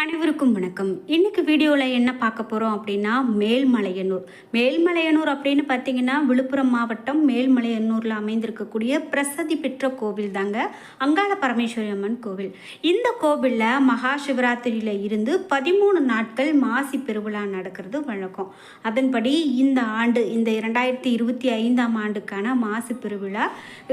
அனைவருக்கும் வணக்கம். இன்னைக்கு வீடியோவில் என்ன பார்க்க போகிறோம் அப்படின்னா மேல்மலையனூர். மேல்மலையனூர் அப்படின்னு பார்த்தீங்கன்னா விழுப்புரம் மாவட்டம் மேல்மலையனூரில் அமைந்திருக்கக்கூடிய பிரசதி பெற்ற கோவில் தாங்க அங்காள பரமேஸ்வரி அம்மன் கோவில். இந்த கோவிலில் மகா சிவராத்திரியில் இருந்து பதிமூணு நாட்கள் மாசி பெருவிழா நடக்கிறது வழக்கம். அதன்படி இந்த ஆண்டு இந்த இரண்டாயிரத்தி இருபத்தி ஐந்தாம் ஆண்டுக்கான மாசி பெருவிழா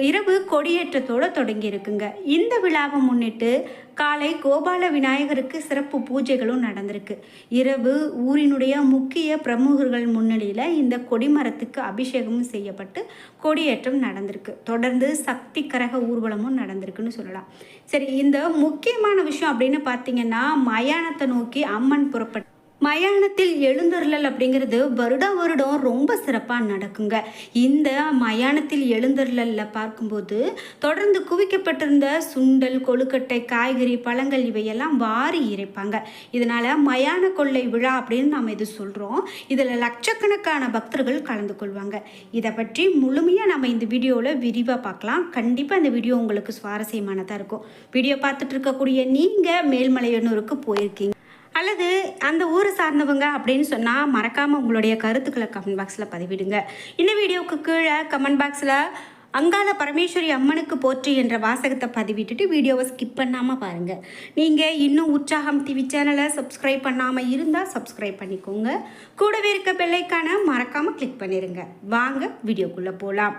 இரவு கொடியேற்றத்தோடு தொடங்கி இருக்குங்க. இந்த விழாவை முன்னிட்டு காலை கோபால விநாயகருக்கு சிறப்பு பூஜைகளும் நடந்திருக்கு. இரவு ஊரினுடைய முக்கிய பிரமுகர்கள் முன்னிலையில் இந்த கொடிமரத்துக்கு அபிஷேகமும் செய்யப்பட்டு கொடியேற்றம் நடந்திருக்கு. தொடர்ந்து சக்தி கரக ஊர்வலமும் நடந்திருக்குன்னு சொல்லலாம். சரி இந்த முக்கியமான விஷயம் அப்படின்னு பார்த்தீங்கன்னா மயானத்தை நோக்கி அம்மன் புறப்பட்டு மயானத்தில் எழுந்தருளல் அப்படிங்கிறது வருடா வருடம் ரொம்ப சிறப்பாக நடக்குங்க. இந்த மயானத்தில் எழுந்தருளலில் பார்க்கும்போது தொடர்ந்து குவிக்கப்பட்டிருந்த சுண்டல் கொழுக்கட்டை காய்கறி பழங்கள் இவையெல்லாம் வாரி இறைப்பாங்க. இதனால் மயான கொள்ளை விழா அப்படின்னு நாம் இது சொல்கிறோம் இதில் லட்சக்கணக்கான பக்தர்கள் கலந்து கொள்வாங்க. இதை பற்றி முழுமையாக நம்ம இந்த வீடியோவில் விரிவாக பார்க்கலாம். கண்டிப்பாக இந்த வீடியோ உங்களுக்கு சுவாரஸ்யமானதாக இருக்கும். வீடியோ பார்த்துட்டு இருக்கக்கூடிய நீங்கள் மேல்மலையனூருக்கு போயிருக்கீங்க. அல்லது அந்த ஊரை சார்ந்தவங்க அப்படின்னு சொன்னால் மறக்காமல் உங்களுடைய கருத்துக்களை கமெண்ட் பாக்ஸில் பதிவிடுங்க. இந்த வீடியோவுக்கு கீழே கமெண்ட் பாக்ஸில் அங்காள பரமேஸ்வரி அம்மனுக்கு போற்றி என்ற வாசகத்தை பதிவிட்டுட்டு வீடியோவை ஸ்கிப் பண்ணாமல் பாருங்கள் நீங்கள் இன்னும் உற்சாகம் டிவி சேனலை சப்ஸ்கிரைப் பண்ணாமல் இருந்தால் சப்ஸ்கிரைப் பண்ணிக்கோங்க. கூடவே இருக்க பெல்லைக்கான மறக்காமல் கிளிக் பண்ணிடுங்க வாங்க வீடியோக்குள்ளே போகலாம்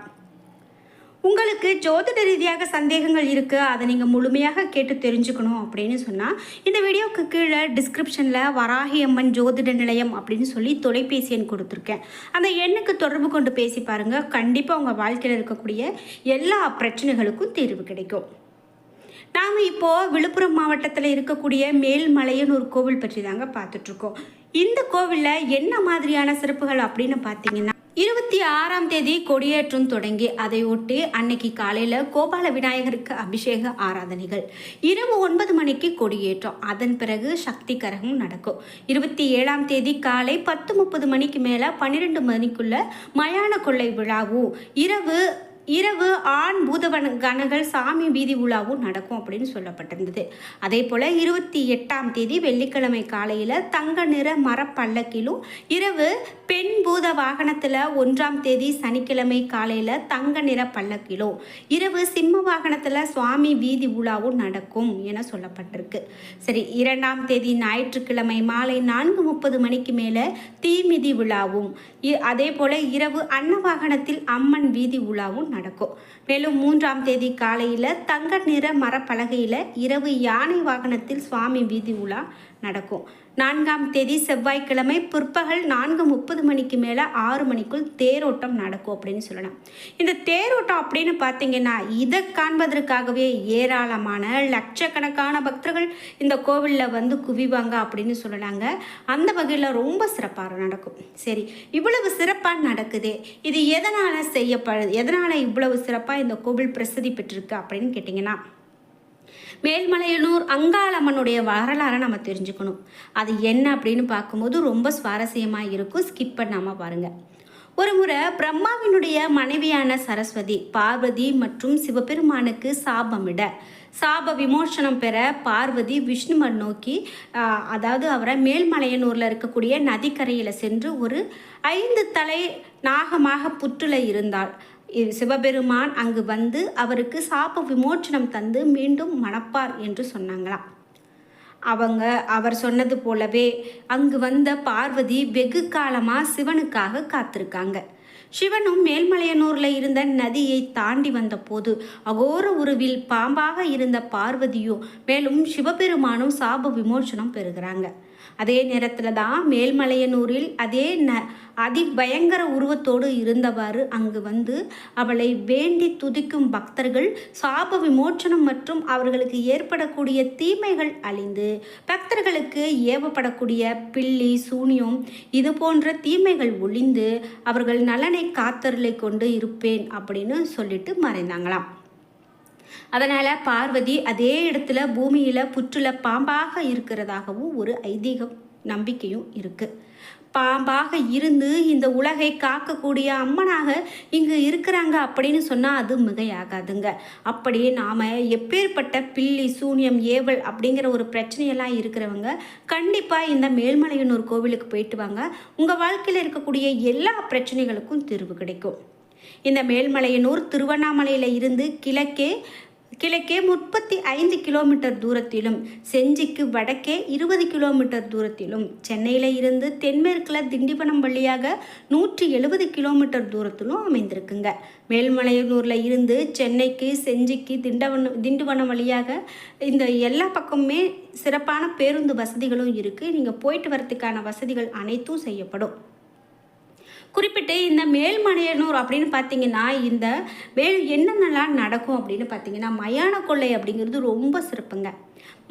உங்களுக்கு ஜோதிட ரீதியாக சந்தேகங்கள் இருக்குது அதை நீங்கள் முழுமையாக கேட்டு தெரிஞ்சுக்கணும் அப்படின்னு சொன்னால் இந்த வீடியோவுக்கு கீழே டிஸ்கிரிப்ஷனில் வராகியம்மன் ஜோதிட நிலையம் அப்படின்னு சொல்லி தொலைபேசி எண் கொடுத்துருக்கேன். அந்த எண்ணுக்கு தொடர்பு கொண்டு பேசி பாருங்கள் கண்டிப்பாக உங்கள் வாழ்க்கையில் இருக்கக்கூடிய எல்லா பிரச்சனைகளுக்கும் தீர்வு கிடைக்கும். நாம் இப்போது விழுப்புரம் மாவட்டத்தில் இருக்கக்கூடிய மேல்மலையனூர் கோவில் பற்றி தாங்க பார்த்துட்ருக்கோம் இந்த கோவிலில் என்ன மாதிரியான சிறப்புகள் அப்படின்னு பார்த்தீங்கன்னா இருபத்தி ஆறாம் தேதி கொடியேற்றம் தொடங்கி அதையொட்டி அன்னைக்கு காலையில் கோபால விநாயகருக்கு அபிஷேக ஆராதனைகள். இரவு ஒன்பது மணிக்கு கொடியேற்றம். அதன் பிறகு சக்தி கரகம் நடக்கும். இருபத்தி ஏழாம் தேதி காலை பத்து முப்பது மணிக்கு மேலே பன்னிரெண்டு மணிக்குள்ள மயான கொள்ளை விழாவும் இரவு இரவு ஆண் பூதவன கணங்கள் சாமி வீதி உலாவும் நடக்கும் அப்படின்னு சொல்லப்பட்டிருந்தது. அதே போல் இருபத்தி எட்டாம் தேதி வெள்ளிக்கிழமை காலையில் தங்க நிற மரப்பல்லக்கிலும் இரவு பெண் பூத வாகனத்தில் ஒன்றாம் தேதி சனிக்கிழமை காலையில் தங்க நிற பல்லக்கிலும் இரவு சிம்ம வாகனத்தில் சுவாமி வீதி உலாவும் நடக்கும் என சொல்லப்பட்டிருக்கு. சரி இரண்டாம் தேதி ஞாயிற்றுக்கிழமை மாலை நான்கு முப்பது மணிக்கு மேலே தீமிதி விழாவும் இ- அதே போல் இரவு அன்ன வாகனத்தில் அம்மன் வீதி உலாவும் நடக்கும். மேலும் மூன்றாம் தேதி காலையில் தங்க நிற மரப்பலகையில் இரவு யானை வாகனத்தில் சுவாமி வீதி உலா நடக்கும். நான்காம் தேதி செவ்வாய்க்கிழமை பிற்பகல் நான்கு முப்பது மணிக்கு மேலே ஆறு மணிக்குள் தேரோட்டம் நடக்கும் அப்படின்னு சொல்லலாம். இந்த தேரோட்டம் அப்படின்னு பார்த்தீங்கன்னா இதை காண்பதற்காகவே ஏராளமான லட்சக்கணக்கான பக்தர்கள் இந்த கோவிலில் வந்து குவிவாங்க அப்படின்னு சொல்லலாங்க. அந்த வகையில் ரொம்ப சிறப்பாக நடக்கும். சரி இவ்வளவு சிறப்பாக நடக்குதே இது எதனால் செய்யப்படுது எதனால் இவ்வளவு சிறப்பாக இந்த கோவில் பிரசித்தி பெற்றிருக்கு அப்படின்னு கேட்டிங்கன்னா மேல்மலையனூர் அங்காளம்மனுடைய வரலாறை நம்ம தெரிஞ்சுக்கணும். அது என்ன அப்படின்னு பார்க்கும்போது ரொம்ப சுவாரஸ்யமாக இருக்கும். ஸ்கிப் பண்ணாமல் பாருங்கள் ஒரு முறை பிரம்மாவினுடைய மனைவியான சரஸ்வதி பார்வதி மற்றும் சிவபெருமானுக்கு சாபமிட சாப விமோசனம் பெற பார்வதி விஷ்ணுமன் நோக்கி அதாவது அவரை மேல்மலையனூரில் இருக்கக்கூடிய நதிக்கரையில் சென்று ஒரு ஐந்து தலை நாகமாக புற்றுல இருந்தாள். சிவபெருமான் அங்கு வந்து அவருக்கு சாப விமோச்சனம் தந்து மீண்டும் மணப்பார் என்று சொன்னாங்களாம். அவங்க அவர் சொன்னது போலவே அங்கு வந்த பார்வதி வெகு காலமாக சிவனுக்காக காத்திருக்காங்க. சிவனும் மேல்மலையனூரில் இருந்த நதியை தாண்டி வந்தபோது அகோர உருவில் பாம்பாக இருந்த பார்வதியும் மேலும் சிவபெருமானும் சாப விமோசனம் பெறுகிறாங்க. அதே நேரத்தில் தான் மேல்மலையனூரில் அதே ந அதி பயங்கர உருவத்தோடு இருந்தவாறு அங்கு வந்து அவளை வேண்டி துதிக்கும் பக்தர்கள் சாப விமோச்சனம் மற்றும் அவர்களுக்கு ஏற்படக்கூடிய தீமைகள் அழிந்து பக்தர்களுக்கு ஏவப்படக்கூடிய பில்லி சூனியம் இது போன்ற தீமைகள் ஒளிந்து அவர்கள் நலனை காத்தருளை கொண்டு இருப்பேன் அப்படின்னு சொல்லிட்டு மறைந்தாங்களாம். அதனால் பார்வதி அதே இடத்துல பூமியில் புற்றுல பாம்பாக இருக்கிறதாகவும் ஒரு ஐதீகம் நம்பிக்கையும் இருக்குது பாம்பாக இருந்து இந்த உலகை காக்கக்கூடிய அம்மனாக இங்கு இருக்கிறாங்க அப்படின்னு சொன்னால் அது மிகையாகாதுங்க. அப்படியே நாம் எப்பேற்பட்ட பில்லி சூனியம் ஏவல் அப்படிங்கிற ஒரு பிரச்சனையெல்லாம் இருக்கிறவங்க கண்டிப்பாக இந்த மேல்மலையனூர் கோவிலுக்கு போயிட்டு வாங்க. உங்கள் வாழ்க்கையில் இருக்கக்கூடிய எல்லா பிரச்சனைகளுக்கும் தீர்வு கிடைக்கும். இந்த மேல்மலையனூர் திருவண்ணாமலையில் இருந்து கிழக்கே கிழக்கே முப்பத்தி ஐந்து கிலோமீட்டர் தூரத்திலும் செஞ்சிக்கு வடக்கே இருபது கிலோமீட்டர் தூரத்திலும் சென்னையில் இருந்து தென்மேற்கில் திண்டிவனம் வழியாக நூற்றி எழுபது கிலோமீட்டர் தூரத்திலும் அமைந்திருக்குங்க. மேல்மலையனூரில் இருந்து சென்னைக்கு செஞ்சிக்கு திண்டவனம் திண்டிவனம் வழியாக இந்த எல்லா பக்கமுமே சிறப்பான பேருந்து வசதிகளும் இருக்குது நீங்கள் போயிட்டு வரத்துக்கான வசதிகள் அனைத்தும் செய்யப்படும். குறிப்பிட்டு இந்த மேல்மலையனூர் அப்படின்னு பார்த்தீங்கன்னா இந்த வேல் என்னென்னலாம் நடக்கும் அப்படின்னு பார்த்தீங்கன்னா மயான கொள்ளை அப்படிங்கிறது ரொம்ப சிறப்புங்க.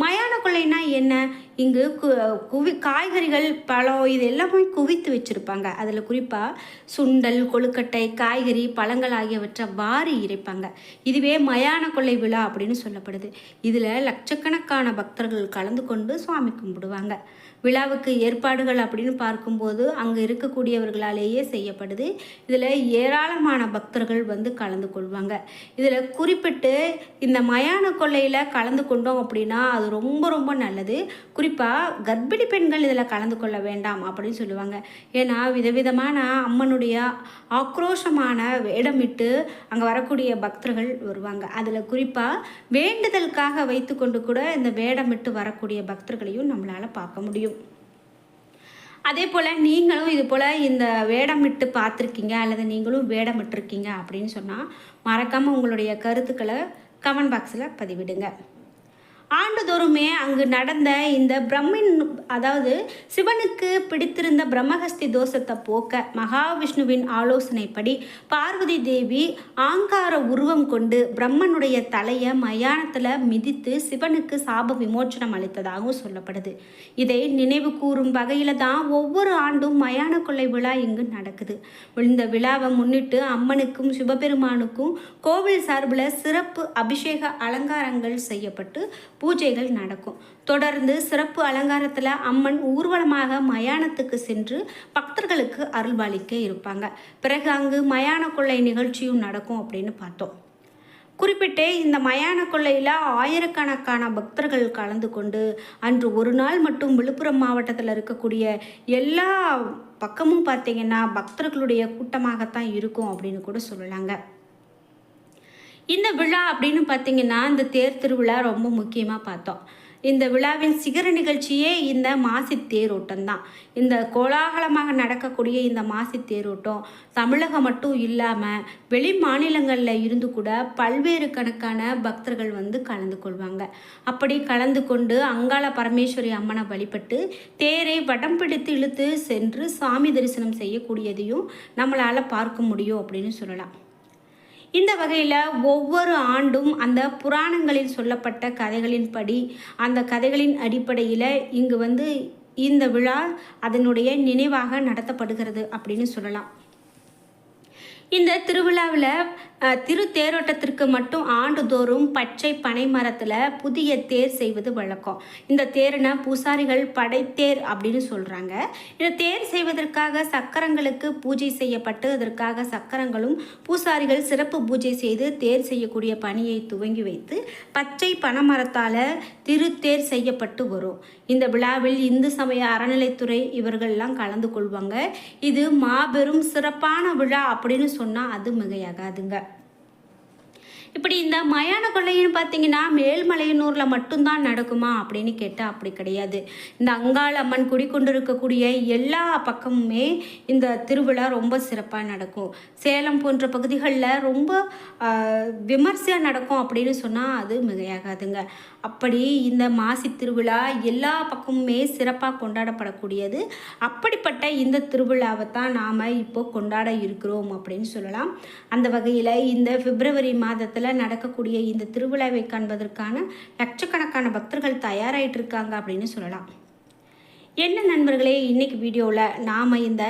மயான கொள்ளைனா என்ன? இங்கு கு குவி காய்கறிகள் பழம் இது எல்லாமே குவித்து வச்சுருப்பாங்க. அதில் குறிப்பாக சுண்டல் கொழுக்கட்டை காய்கறி பழங்கள் ஆகியவற்றை வாரி இறைப்பாங்க. இதுவே மயான கொள்ளை விழா அப்படின்னு சொல்லப்படுது. இதில் லட்சக்கணக்கான பக்தர்கள் கலந்து கொண்டு சுவாமி கும்பிடுவாங்க. விழாவுக்கு ஏற்பாடுகள் அப்படின்னு பார்க்கும்போது அங்கே இருக்கக்கூடியவர்களாலேயே செய்யப்படுது. இதில் ஏராளமான பக்தர்கள் வந்து கலந்து கொள்வாங்க. இதில் குறிப்பிட்டு இந்த மயான கொள்ளையில் கலந்து கொண்டோம் அப்படின்னா அது ரொம்ப ரொம்ப நல்லது. குறிப்பாக கர்ப்பிணி பெண்கள் இதில் கலந்து கொள்ள வேண்டாம் அப்படின்னு சொல்லுவாங்க. ஏன்னா விதவிதமான அம்மனுடைய ஆக்ரோஷமான வேடமிட்டு அங்கே வரக்கூடிய பக்தர்கள் வருவாங்க. அதில் குறிப்பாக வேண்டுதலுக்காக வைத்துக்கொண்டு கூட இந்த வேடமிட்டு வரக்கூடிய பக்தர்களையும் நம்மளால் பார்க்க முடியும். அதே போல் நீங்களும் இது போல் இந்த வேடமிட்டு பார்த்துருக்கீங்க அல்லது நீங்களும் வேடமிட்டிருக்கீங்க அப்படின்னு சொன்னால் மறக்காமல் உங்களுடைய கருத்துக்களை கமெண்ட் பாக்ஸில் பதிவிடுங்க. ஆண்டுதோறுமே அங்கு நடந்த இந்த பிரம்மின் அதாவது சிவனுக்கு பிடித்திருந்த பிரம்மஹஸ்தி தோஷத்தை போக்க மகாவிஷ்ணுவின் ஆலோசனைப்படி பார்வதி தேவி ஆங்கார உருவம் கொண்டு பிரம்மனுடைய தலையை மயானத்தில் மிதித்து சிவனுக்கு சாப விமோச்சனம் அளித்ததாகவும் சொல்லப்படுது. இதை நினைவு கூறும் வகையில் தான் ஒவ்வொரு ஆண்டும் மயான கொள்ளை விழா இங்கு நடக்குது. இந்த விழாவை முன்னிட்டு அம்மனுக்கும் சிவபெருமானுக்கும் கோவில் சார்பில் சிறப்பு அபிஷேக அலங்காரங்கள் செய்யப்பட்டு பூஜைகள் நடக்கும். தொடர்ந்து சிறப்பு அலங்காரத்தில் அம்மன் ஊர்வலமாக மயானத்துக்கு சென்று பக்தர்களுக்கு அருள்பாலிக்க இருப்பாங்க. பிறகு அங்கு மயான கொள்ளை நிகழ்ச்சியும் நடக்கும் அப்படின்னு பார்த்தோம். குறிப்பிட்டு இந்த மயான கொள்ளையில் ஆயிரக்கணக்கான பக்தர்கள் கலந்து கொண்டு அன்று ஒரு நாள் மட்டும் விழுப்புரம் மாவட்டத்தில் இருக்கக்கூடிய எல்லா பக்கமும் பார்த்தீங்கன்னா பக்தர்களுடைய கூட்டமாகத்தான் இருக்கும் அப்படின்னு கூட சொல்லலாங்க. இந்த விழா அப்படின்னு பார்த்தீங்கன்னா இந்த தேர் திருவிழா ரொம்ப முக்கியமாக பார்த்தோம். இந்த விழாவின் சிகர நிகழ்ச்சியே இந்த மாசி தேரோட்டம் தான். இந்த கோலாகலமாக நடக்கக்கூடிய இந்த மாசி தேரோட்டம் தமிழகம் மட்டும் இல்லாமல் வெளி மாநிலங்களில் இருந்து கூட பல்வேறு கணக்கான பக்தர்கள் வந்து கலந்து கொள்வாங்க. அப்படி கலந்து கொண்டு அங்காள பரமேஸ்வரி அம்மனை வழிபட்டு தேரை வடம் பிடித்து இழுத்து சென்று சாமி தரிசனம் செய்யக்கூடியதையும் நம்மளால் பார்க்க முடியும் அப்படின்னு சொல்லலாம். இந்த வகையில் ஒவ்வொரு ஆண்டும் அந்த புராணங்களில் சொல்லப்பட்ட கதைகளின்படி அந்த கதைகளின் அடிப்படையில் இங்கு வந்து இந்த விழா அதனுடைய நினைவாக நடத்தப்படுகிறது அப்படின்னு சொல்லலாம். இந்த திருவிழாவில் திரு தேரோட்டத்திற்கு மட்டும் ஆண்டுதோறும் பச்சை பனை மரத்தில் புதிய தேர் செய்வது வழக்கம். இந்த தேரினை பூசாரிகள் படைத்தேர் அப்படின்னு சொல்கிறாங்க இந்த தேர் செய்வதற்காக சக்கரங்களுக்கு பூஜை செய்யப்பட்டு அதற்காக சக்கரங்களும் பூசாரிகள் சிறப்பு பூஜை செய்து தேர் செய்யக்கூடிய பணியை துவங்கி வைத்து பச்சை பனைமரத்தால் திருத்தேர் செய்யப்பட்டு வரும். இந்த விழாவில் இந்து சமய அறநிலைத்துறை இவர்கள்லாம் கலந்து கொள்வாங்க. இது மாபெரும் சிறப்பான விழா அப்படின்னு சொன்னால் அது மிகையாகாதுங்க. இப்படி இந்த மயான கொள்ளைன்னு பார்த்தீங்கன்னா மேல்மலையனூரில் மட்டும்தான் நடக்குமா அப்படின்னு கேட்டால் அப்படி கிடையாது. இந்த அங்காள் அம்மன் குடிக்கொண்டிருக்கக்கூடிய எல்லா பக்கமுமே இந்த திருவிழா ரொம்ப சிறப்பாக நடக்கும். சேலம் போன்ற பகுதிகளில் ரொம்ப விமர்சையாக நடக்கும் அப்படின்னு சொன்னால் அது மிகையாகாதுங்க. அப்படி இந்த மாசி திருவிழா எல்லா பக்கமுமே சிறப்பாக கொண்டாடப்படக்கூடியது. அப்படிப்பட்ட இந்த திருவிழாவை தான் நாம் இப்போ கொண்டாட இருக்கிறோம் அப்படின்னு சொல்லலாம். அந்த வகையில் இந்த பிப்ரவரி மாதத்தில் நடக்கக்கூடிய இந்த திருவிழாவை காண்பதற்கான லட்சக்கணக்கான பக்தர்கள் தயாராகிட்டு இருக்காங்க அப்படின்னு சொல்லலாம். என்ன நண்பர்களே இன்றைக்கி வீடியோவில் நாம் இந்த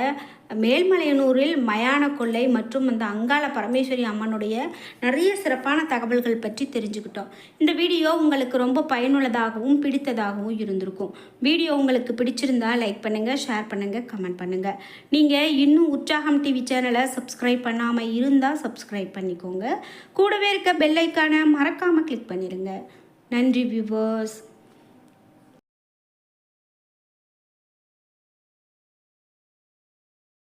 மேல்மலையனூரில் மயான கொள்ளை மற்றும் அந்த அங்காள பரமேஸ்வரி அம்மனுடைய நிறைய சிறப்பான தகவல்கள் பற்றி தெரிஞ்சுக்கிட்டோம். இந்த வீடியோ உங்களுக்கு ரொம்ப பயனுள்ளதாகவும் பிடித்ததாகவும் இருந்திருக்கும். வீடியோ உங்களுக்கு பிடிச்சிருந்தா லைக் பண்ணுங்கள் ஷேர் பண்ணுங்கள் கமெண்ட் பண்ணுங்கள் நீங்கள் இன்னும் உற்சாகம் டிவி சேனலை சப்ஸ்கிரைப் பண்ணாமல் இருந்தால் சப்ஸ்கிரைப் பண்ணிக்கோங்க. கூடவே இருக்க பெல்லைக்கான மறக்காமல் கிளிக் பண்ணிடுங்க நன்றி வியூவர்ஸ்